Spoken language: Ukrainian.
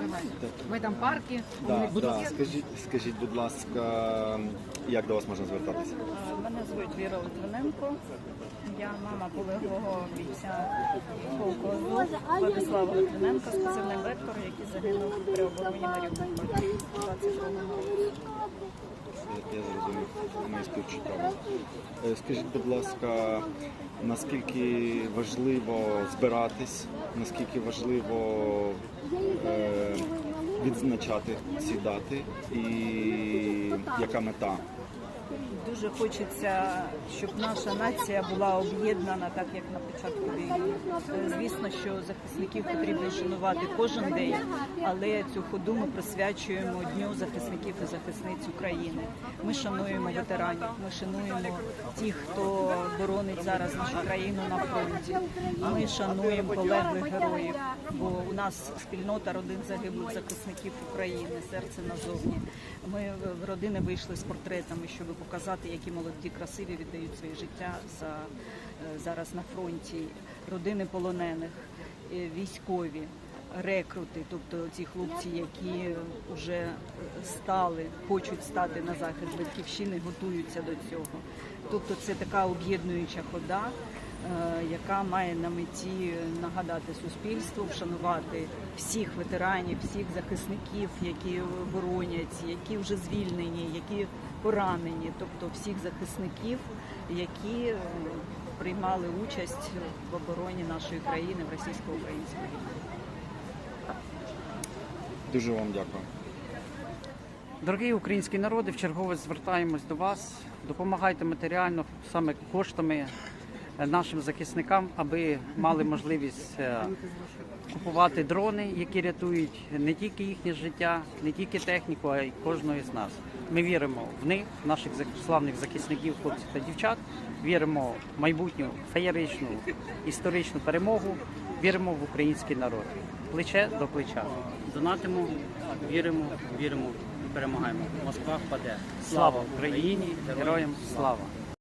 Давай. В этом парке. Да, да. Скажіть, скажіть, будь ласка, як до вас можна звертатися? Е, Мене звуть Віра Литвиненко. Я мама полеглого бійця полку Владислава Литвиненка, спеціальний вектор, який загинув при обороні Маріуполя 22 Я, я зрозумів, ми співчуття. Е, Скажіть, будь ласка, наскільки важливо збиратись, наскільки важливо е, відзначати ці дати і яка мета? Дуже хочеться, щоб наша нація була об'єднана, так як на початку війни. Е, Звісно, що захисників потрібно шанувати кожен день, але цю ходу ми присвячуємо Дню захисників і захисниць України. Ми шануємо ветеранів, ми шануємо тих, хто боронить зараз нашу країну на фронті. Ми шануємо полеглих героїв, бо у нас спільнота родин загиблих захисників України, серце назовні. Ми в родини вийшли з портретами, щоб показати, які молоді красиві віддають своє життя за е, зараз на фронті. Родини полонених, е, військові, рекрути, тобто ці хлопці, які вже стали, хочуть стати на захист батьківщини, готуються до цього. Тобто це така об'єднуюча хода, яка має на меті нагадати суспільству, вшанувати всіх ветеранів, всіх захисників, які боронять, які вже звільнені, які поранені, тобто всіх захисників, які е, приймали участь в обороні нашої країни в російсько-українській війні. Дуже вам дякую. Дорогі українські народи, в чергове звертаємось до вас. Допомагайте матеріально, саме коштами е, нашим захисникам, аби мали можливість е, купувати дрони, які рятують не тільки їхнє життя, не тільки техніку, а й кожного з нас. Ми віримо в них, в наших славних захисників, хлопців та дівчат. Віримо в майбутню феєричну історичну перемогу. Віримо в український народ. Плече до плеча. Донатимо, віримо, віримо і перемагаємо. Москва впаде. Слава Україні! Героям слава!